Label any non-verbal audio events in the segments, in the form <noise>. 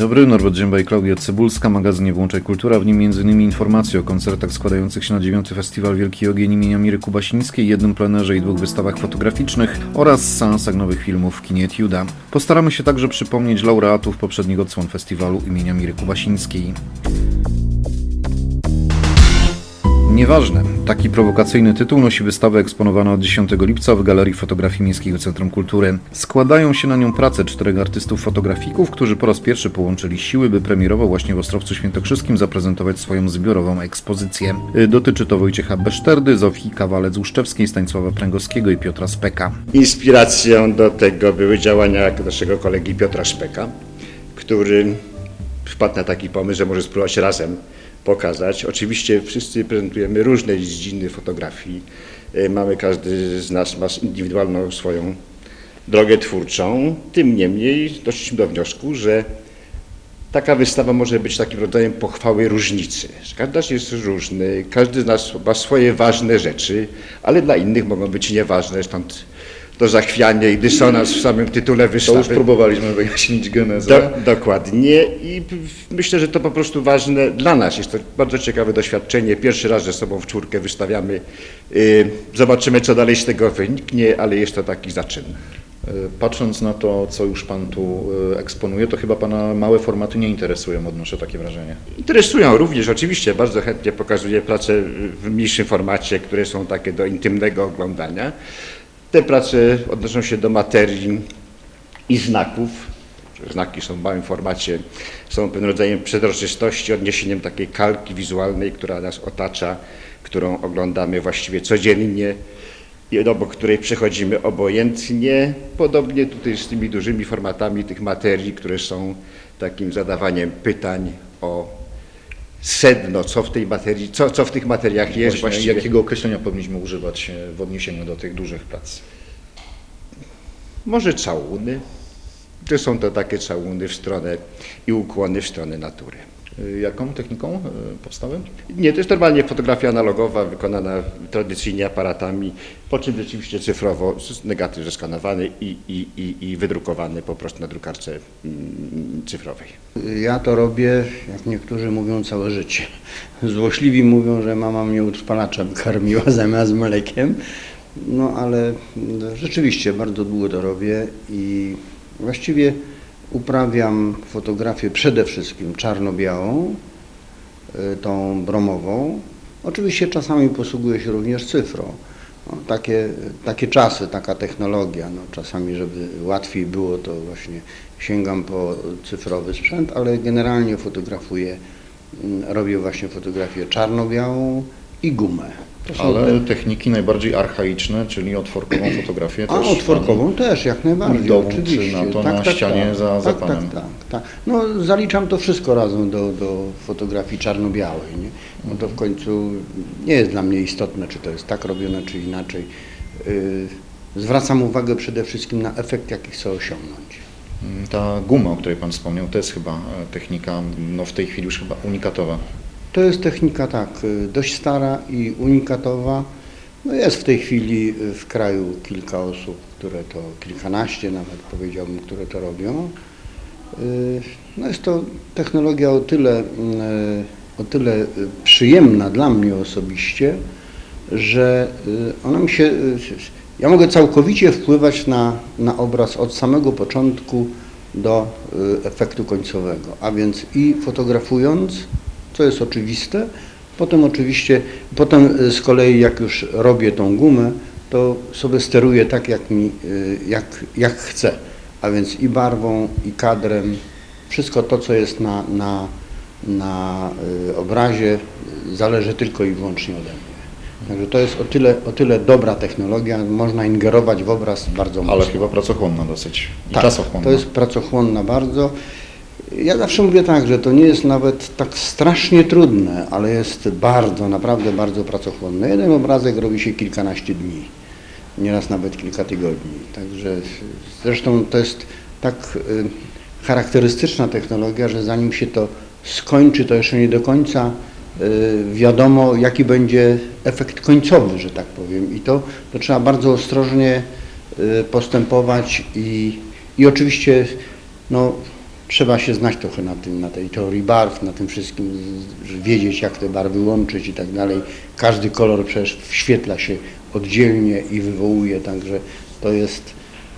dobry, Norbert Zięba i Klaudia Cybulska, magazynie Włączaj Kultura, w nim m.in. informacje o koncertach składających się na dziewiąty Festiwal Wielki Ogień imienia Miry Kubasińskiej, jednym plenerze i dwóch wystawach fotograficznych oraz seansach nowych filmów w kinie Etiuda. Postaramy się także przypomnieć laureatów poprzednich odsłon festiwalu imienia Miry Kubasińskiej. Nieważne. Taki prowokacyjny tytuł nosi wystawa eksponowana od 10 lipca w Galerii Fotografii Miejskiego Centrum Kultury. Składają się na nią prace czterech artystów fotografików, którzy po raz pierwszy połączyli siły, by premierowo właśnie w Ostrowcu Świętokrzyskim zaprezentować swoją zbiorową ekspozycję. Y, Dotyczy to Wojciecha Beszterdy, Zofii Kawalec-Łuszczewskiej, Stanisława Pręgowskiego i Piotra Speka. Inspiracją do tego były działania naszego kolegi Piotra Szpeka, który wpadł na taki pomysł, że może spróbować razem pokazać. Oczywiście wszyscy prezentujemy różne dziedziny fotografii. E, Mamy każdy z nas ma indywidualną swoją drogę twórczą. Tym niemniej doszliśmy do wniosku, że taka wystawa może być takim rodzajem pochwały różnicy. Każdy z nas jest różny, każdy z nas ma swoje ważne rzeczy, ale dla innych mogą być nieważne, stąd to zachwianie i dysonans w samym tytule To wystawy. już próbowaliśmy wyjaśnić genezę. Do, dokładnie i myślę, że to po prostu ważne dla nas. Jest to bardzo ciekawe doświadczenie. Pierwszy raz ze sobą w czwórkę wystawiamy. Y, Zobaczymy, co dalej z tego wyniknie, ale jest to taki zaczyn. Y, Patrząc na to, co już Pan tu y, eksponuje, to chyba Pana małe formaty nie interesują, odnoszę takie wrażenie. Interesują również, oczywiście, bardzo chętnie pokazuję prace w mniejszym formacie, które są takie do intymnego oglądania. Te prace odnoszą się do materii i znaków. Znaki są w małym formacie, są pewnym rodzajem przezroczystości, odniesieniem takiej kalki wizualnej, która nas otacza, którą oglądamy właściwie codziennie i obok której przechodzimy obojętnie. Podobnie tutaj z tymi dużymi formatami tych materii, które są takim zadawaniem pytań o sedno, co w tej materii, co, co w tych materiach jest Właśnie, właściwie. jakiego określenia powinniśmy używać e, w odniesieniu do tych dużych prac? Może całuny. To są to takie całuny w stronę i ukłony w stronę natury. Y, Jaką techniką y, powstały? Nie, to jest normalnie fotografia analogowa, wykonana tradycyjnie aparatami, po czym rzeczywiście cyfrowo negatyw zeskanowany i, i, i, i wydrukowany po prostu na drukarce mm, cyfrowej. Ja to robię, jak niektórzy mówią, całe życie. Złośliwi mówią, że mama mnie utrwalaczem <laughs> karmiła zamiast mlekiem. No ale rzeczywiście bardzo długo to robię i właściwie uprawiam fotografię przede wszystkim czarno-białą, y, tą bromową. Oczywiście czasami posługuję się również cyfrą. No, takie, takie czasy, taka technologia. No, czasami, żeby łatwiej było, to właśnie sięgam po cyfrowy sprzęt, ale generalnie fotografuję, mm, robię właśnie fotografię czarno-białą i gumę. Ale te- techniki najbardziej archaiczne, czyli otworkową <clears throat> fotografię a też otworkową też, jak najbardziej, dołączy oczywiście. na to na ścianie za- za tak, panem. Tak, tak, tak. No zaliczam to wszystko razem do, do fotografii czarno-białej, nie? Bo to w końcu nie jest dla mnie istotne, czy to jest tak robione, czy inaczej. Yy, zwracam uwagę przede wszystkim na efekt, jaki chcę osiągnąć. Mm, Ta guma, o której Pan wspomniał, to jest chyba e, technika, no w tej chwili już chyba unikatowa. To jest technika tak, y, dość stara i unikatowa. No jest w tej chwili y, w kraju kilka osób, które to, kilkanaście nawet powiedziałbym, które to robią. Y, No jest to technologia o tyle, o tyle przyjemna dla mnie osobiście, że ona mi się, ja mogę całkowicie wpływać na, na obraz od samego początku do efektu końcowego, a więc i fotografując, co jest oczywiste, potem oczywiście, potem y, z kolei jak już robię tą gumę, to sobie steruję tak jak, mi, y, jak, jak chcę, a więc i barwą, i kadrem, wszystko to, co jest na, na, na y, obrazie, zależy tylko i wyłącznie ode mnie. Także to jest o tyle, o tyle dobra technologia, można ingerować w obraz bardzo mocno. Ale chyba pracochłonna dosyć i Tak, czasochłonna. to jest pracochłonna bardzo. Ja zawsze mówię tak, że to nie jest nawet tak strasznie trudne, ale jest bardzo, naprawdę bardzo pracochłonne. Jeden obrazek robi się kilkanaście dni, nieraz nawet kilka tygodni. Także zresztą to jest tak y, charakterystyczna technologia, że zanim się to skończy, to jeszcze nie do końca y, wiadomo, jaki będzie efekt końcowy, że tak powiem. I to, to trzeba bardzo ostrożnie y, postępować i, i oczywiście no, trzeba się znać trochę na, tym, na tej teorii barw, na tym wszystkim, wiedzieć jak te barwy łączyć i tak dalej. Każdy kolor przecież wświetla się oddzielnie i wywołuje, także to jest,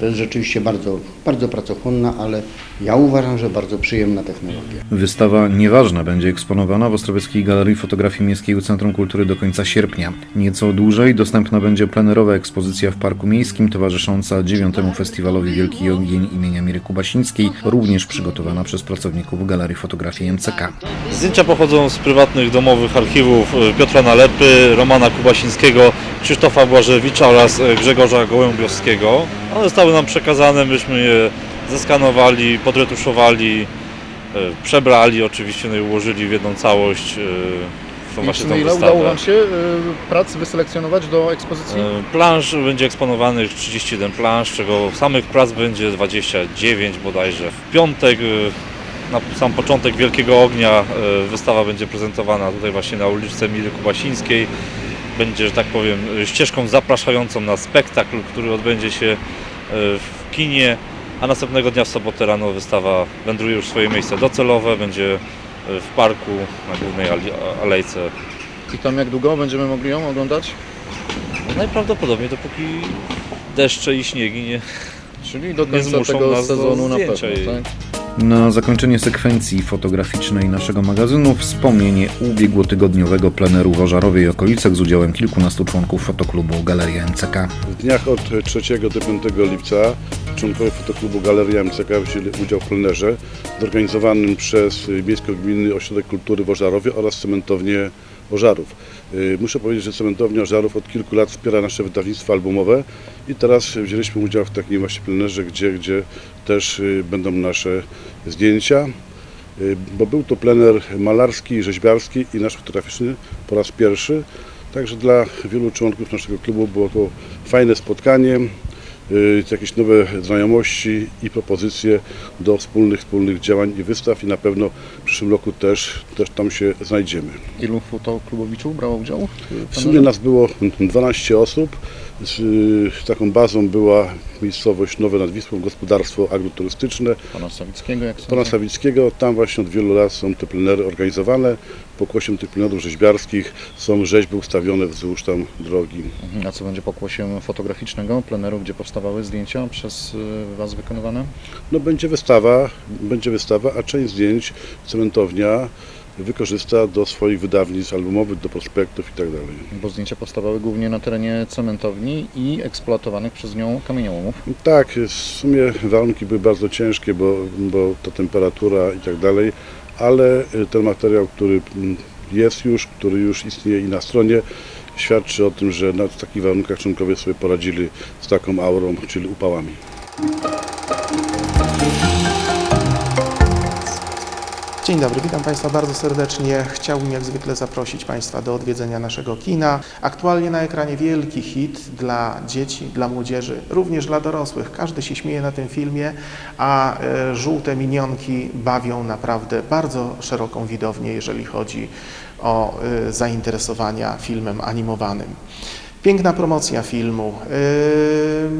to jest rzeczywiście bardzo, bardzo pracochłonna, ale ja uważam, że bardzo przyjemna technologia. Wystawa Nieważna będzie eksponowana w Ostrowieckiej Galerii Fotografii Miejskiego Centrum Kultury do końca sierpnia. Nieco dłużej dostępna będzie plenerowa ekspozycja w Parku Miejskim towarzysząca dziewiątemu Festiwalowi Wielki Ogień imienia Miry Kubasińskiej, również przygotowana przez pracowników Galerii Fotografii MCK. Zdjęcia pochodzą z prywatnych domowych archiwów e, Piotra Nalepy, Romana Kubasińskiego, Krzysztofa Błażewicza oraz e, Grzegorza Gołębiowskiego. One zostały nam przekazane, myśmy je zeskanowali, podretuszowali, e, przebrali oczywiście, no i ułożyli w jedną całość e, w właśnie tą ile wystawę. udało Wam się y, prac wyselekcjonować do ekspozycji? E, Plansz będzie eksponowanych 31 plansz, z czego samych prac będzie 29 bodajże. W piątek, e, na sam początek Wielkiego Ognia, e, wystawa będzie prezentowana tutaj właśnie na uliczce Miry Kubasińskiej. Będzie, że tak powiem, e, ścieżką zapraszającą na spektakl, który odbędzie się e, w kinie, a następnego dnia w sobotę rano wystawa wędruje już w swoje miejsce docelowe, będzie e, w parku na głównej alejce I tam jak długo będziemy mogli ją oglądać? no Najprawdopodobniej dopóki deszcze i śniegi nie... Czyli do Nie końca zmuszą tego nas do sezonu na zdjęcia pewno, jej. tak? Na zakończenie sekwencji fotograficznej naszego magazynu wspomnienie ubiegłotygodniowego pleneru w Ożarowie i okolicach z udziałem kilkunastu członków fotoklubu Galeria MCK. W dniach od 3 do 5 lipca członkowie fotoklubu Galeria MCK wzięli udział w plenerze zorganizowanym przez Miejsko-Gminny Ośrodek Kultury w Ożarowie oraz Cementownię Ożarów. Y, Muszę powiedzieć, że Cementownia Ożarów od kilku lat wspiera nasze wydawnictwo albumowe i teraz wzięliśmy udział w takim właśnie plenerze, gdzie, gdzie też y, będą nasze zdjęcia. Y, Bo był to plener malarski, rzeźbiarski i nasz fotograficzny po raz pierwszy. Także dla wielu członków naszego klubu było to fajne spotkanie, jakieś nowe znajomości i propozycje do wspólnych, wspólnych działań i wystaw i na pewno w przyszłym roku też, też tam się znajdziemy. Ilu fotoklubowiczów brało udział? W sumie nas było 12 osób. Z y, taką bazą była miejscowość Nowe nad Wisłą, gospodarstwo agroturystyczne Pana Sawickiego, jak pana Sawickiego. Tam właśnie od wielu lat są te plenery organizowane. Pokłosiem tych plenerów rzeźbiarskich są rzeźby ustawione wzdłuż tam drogi. Mhm. A co będzie pokłosiem fotograficznego pleneru, gdzie powstawały zdjęcia przez y, Was wykonywane? No będzie wystawa, będzie wystawa, a część zdjęć cementownia wykorzysta do swoich wydawnictw albumowych, do prospektów i tak dalej. Bo zdjęcia powstawały głównie na terenie cementowni i eksploatowanych przez nią kamieniołomów. Tak, w sumie warunki były bardzo ciężkie, bo, bo ta temperatura i tak dalej, ale y, ten materiał, który mm, jest już, który już istnieje i na stronie, świadczy o tym, że na takich warunkach członkowie sobie poradzili z taką aurą, czyli upałami. Dzień dobry, witam Państwa bardzo serdecznie. Chciałbym jak zwykle zaprosić Państwa do odwiedzenia naszego kina. Aktualnie na ekranie wielki hit dla dzieci, dla młodzieży, również dla dorosłych. Każdy się śmieje na tym filmie, a e, żółte minionki bawią naprawdę bardzo szeroką widownię, jeżeli chodzi o e, zainteresowania filmem animowanym. Piękna promocja filmu, yy,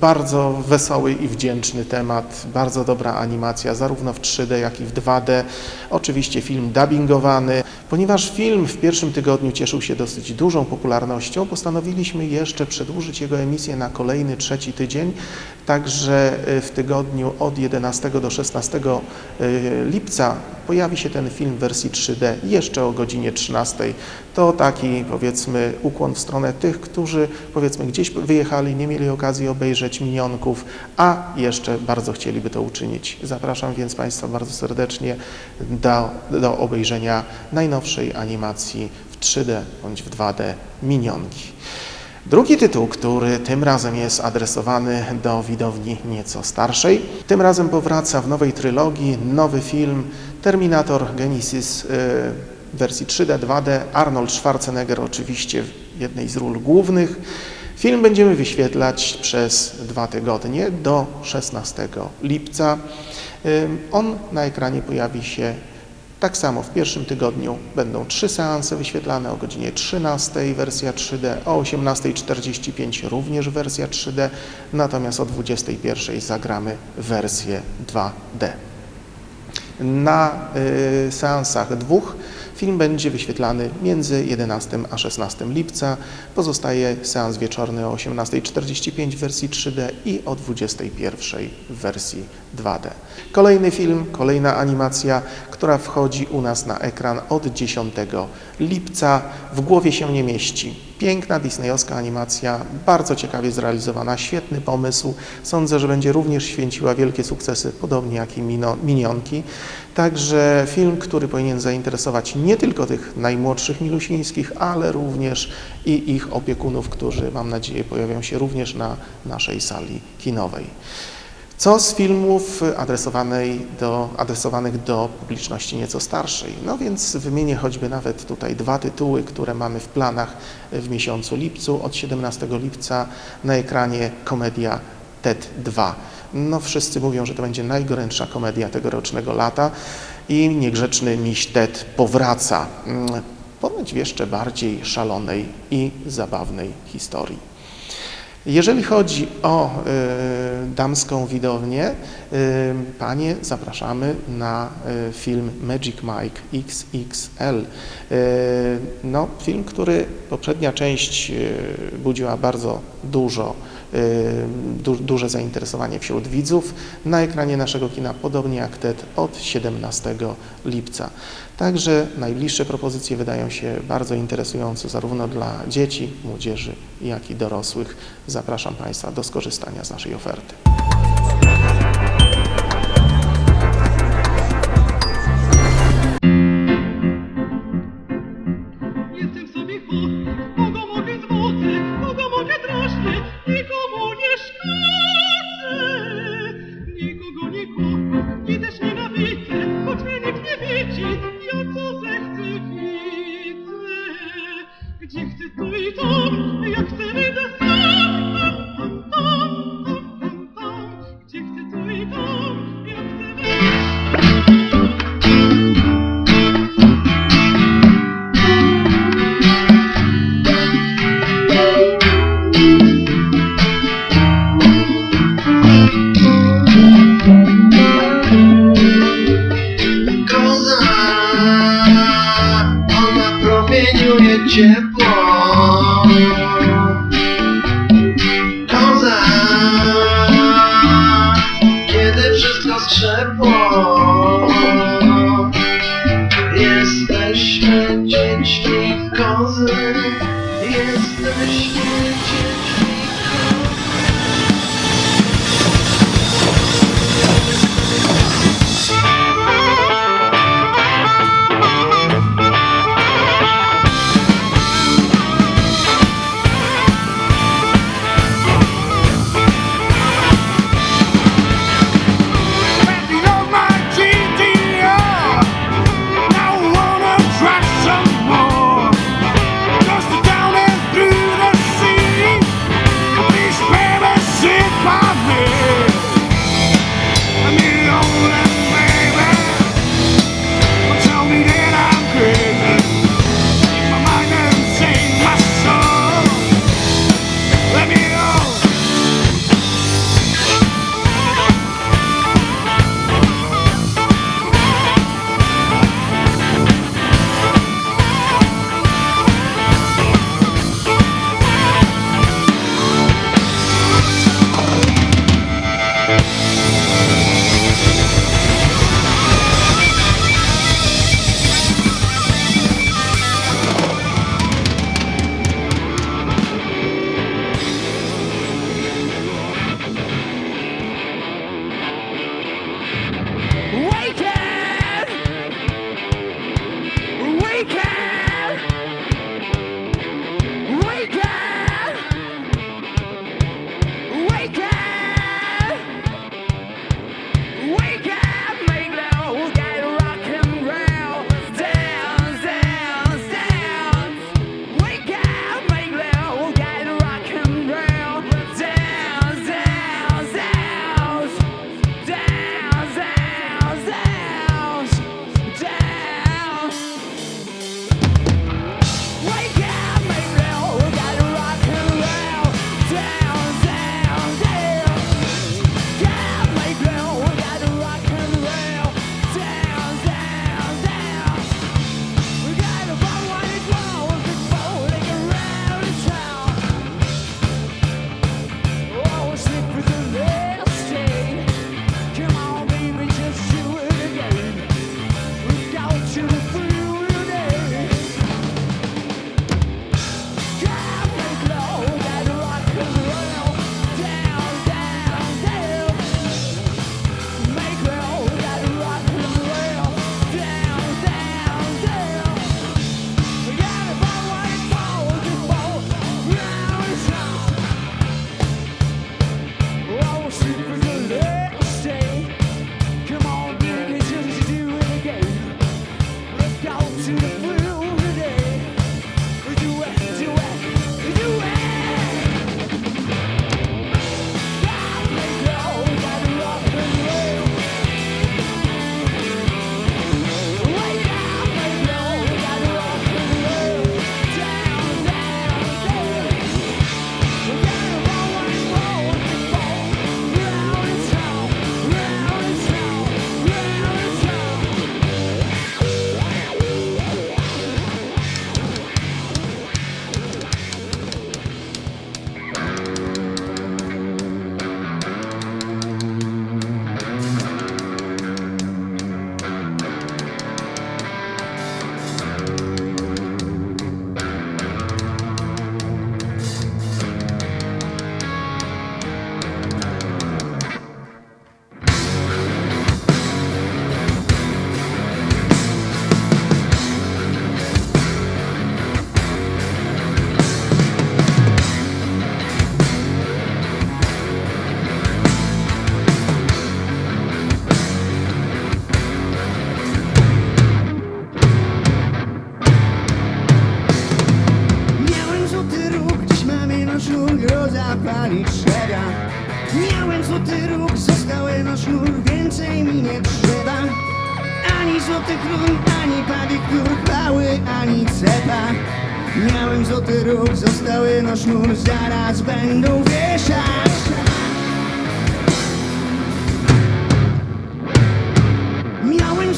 bardzo wesoły i wdzięczny temat, bardzo dobra animacja, zarówno w 3D, jak i w 2D. Oczywiście film dubbingowany. Ponieważ film w pierwszym tygodniu cieszył się dosyć dużą popularnością, postanowiliśmy jeszcze przedłużyć jego emisję na kolejny trzeci tydzień. Także y, w tygodniu od 11 do 16 y, lipca pojawi się ten film w wersji 3D jeszcze o godzinie 13. To taki powiedzmy ukłon w stronę tych, którzy powiedzmy gdzieś wyjechali, nie mieli okazji obejrzeć minionków, a jeszcze bardzo chcieliby to uczynić. Zapraszam więc Państwa bardzo serdecznie do, do obejrzenia najnowszej animacji w 3D bądź w 2D minionki. Drugi tytuł, który tym razem jest adresowany do widowni nieco starszej, tym razem powraca w nowej trylogii nowy film Terminator Genesis y, wersji 3D, 2D. Arnold Schwarzenegger oczywiście w jednej z ról głównych. Film będziemy wyświetlać przez dwa tygodnie do 16 lipca. Ym, On na ekranie pojawi się tak samo w pierwszym tygodniu będą trzy seanse wyświetlane o godzinie 13 wersja 3D, o 18.45 również wersja 3D, natomiast o 21.00 zagramy wersję 2D. Na y, seansach dwóch film będzie wyświetlany między 11 a 16 lipca. Pozostaje seans wieczorny o 18.45 w wersji 3D i o 21.00 w wersji 2D. Kolejny film, kolejna animacja, która wchodzi u nas na ekran od 10 lipca. W głowie się nie mieści. Piękna disneyowska animacja, bardzo ciekawie zrealizowana, świetny pomysł. Sądzę, że będzie również święciła wielkie sukcesy, podobnie jak i minionki. Także film, który powinien zainteresować nie tylko tych najmłodszych milusińskich, ale również i ich opiekunów, którzy mam nadzieję pojawią się również na naszej sali kinowej. Co z filmów do, adresowanych do publiczności nieco starszej? No więc wymienię choćby nawet tutaj dwa tytuły, które mamy w planach w miesiącu lipcu. Od 17 lipca na ekranie komedia TED 2. No wszyscy mówią, że to będzie najgorętsza komedia tegorocznego lata i niegrzeczny miś Ted powraca. Mm, Ponoć w jeszcze bardziej szalonej i zabawnej historii. Jeżeli chodzi o y, damską widownię, y, panie zapraszamy na y, film Magic Mike XXL. Y, no, film, który poprzednia część y, budziła bardzo dużo, du, duże zainteresowanie wśród widzów. Na ekranie naszego kina, podobnie jak TED, od 17 lipca. Także najbliższe propozycje wydają się bardzo interesujące zarówno dla dzieci, młodzieży, jak i dorosłych. Zapraszam Państwa do skorzystania z naszej oferty.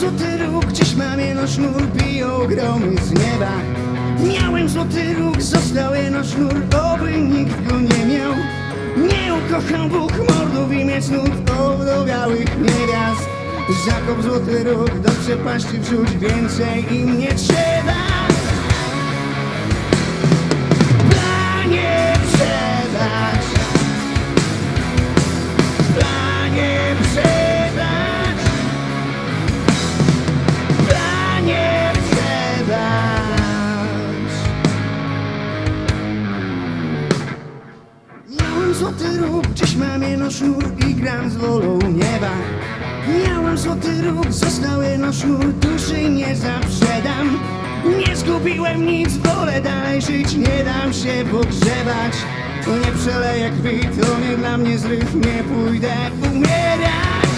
Złoty róg, dziś mam jeno sznur, biją gromy z nieba. Miałem złoty róg, został jeno sznur, oby nikt go nie miał. Nie ukochał Bóg mordów i mieć nut owdowiałych niewiast. Zakop złoty róg, do przepaści wrzuć, więcej im nie trzeba. Panie, przebacz Panie, mam jeno sznur i gram z wolą nieba. Miałem złoty róg, został jeno sznur, duszy nie zaprzedam. Nie zgubiłem nic, wolę dalej żyć, nie dam się pogrzebać. Nie przeleję krwi, to nie dla mnie zryw, nie pójdę umierać